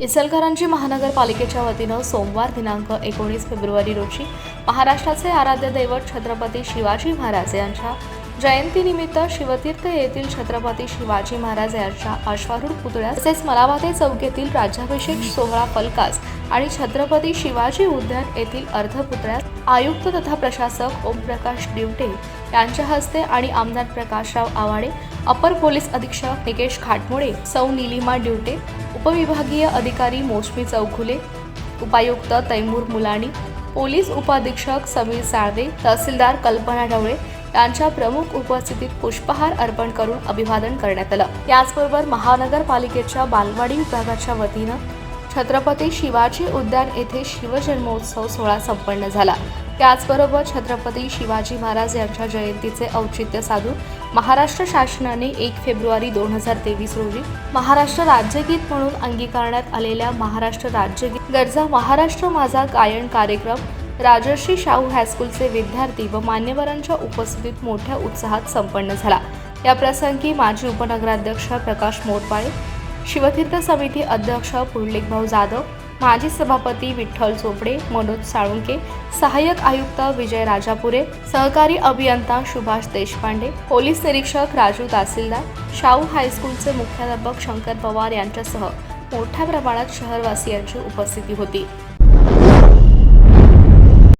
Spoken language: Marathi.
इचलकरंजी महानगरपालिकेच्या वतीनं सोमवार दिनांक एकोणीस फेब्रुवारी रोजी महाराष्ट्राचे आराध्य दैवत छत्रपती शिवाजी महाराज यांच्या जयंतीनिमित्त शिवतीर्थ येथील छत्रपती शिवाजी महाराज यांच्या अश्वारूढ पुतळ्यास तसेच मलाबाते चौक राज्याभिषेक सोहळा फलकास आणि छत्रपती शिवाजी उद्यान येथील अर्धपुतळ्यास आयुक्त तथा प्रशासक ओमप्रकाश दिवटे यांच्या हस्ते आणि आमदार प्रकाशराव आवाडे अपर पोलीस अधीक्षक निकेश खाटमोडे सौ निलिमा ड्युटे उपविभागीय अधिकारी मोसमी चौखुले उपायुक्त तैमूर मुलानी पोलीस उपाधीक्षक समीर साळवे तहसीलदार कल्पना ढवळे यांच्या प्रमुख उपस्थितीत पुष्पहार अर्पण करून अभिवादन करण्यात आलं. याचबरोबर महानगरपालिकेच्या बालवाडी विभागाच्या वतीनं छत्रपती शिवाजी उद्यान येथे शिवजन्मोत्सव सोहळा संपन्न झाला. त्याचबरोबर छत्रपती शिवाजी महाराज यांच्या जयंतीचे औचित्य साधून महाराष्ट्र शासनाने एक फेब्रुवारी दोन हजार तेवीस रोजी महाराष्ट्र राज्यगीत म्हणून अंगीकारण्यात आलेल्या महाराष्ट्र राज्यगीत गरजा महाराष्ट्र माझा गायन कार्यक्रम राजर्षी शाहू हायस्कूलचे विद्यार्थी व मान्यवरांच्या उपस्थितीत मोठ्या उत्साहात संपन्न झाला. या प्रसंगी माजी उपनगराध्यक्ष प्रकाश मोरपाळे शिवतीर्थ समिती अध्यक्ष पुंडलिकभाऊ जाधव माजी सभापती विठ्ठल चोपडे मनोज साळुंके सहाय्यक आयुक्त विजय राजापुरे सहकारी अभियंता सुभाष देशपांडे पोलीस निरीक्षक राजू तहसीलदार शाहू हायस्कूलचे मुख्याध्यापक शंकर पवार यांच्यासह मोठ्या प्रमाणात शहरवासियांची उपस्थिती होती.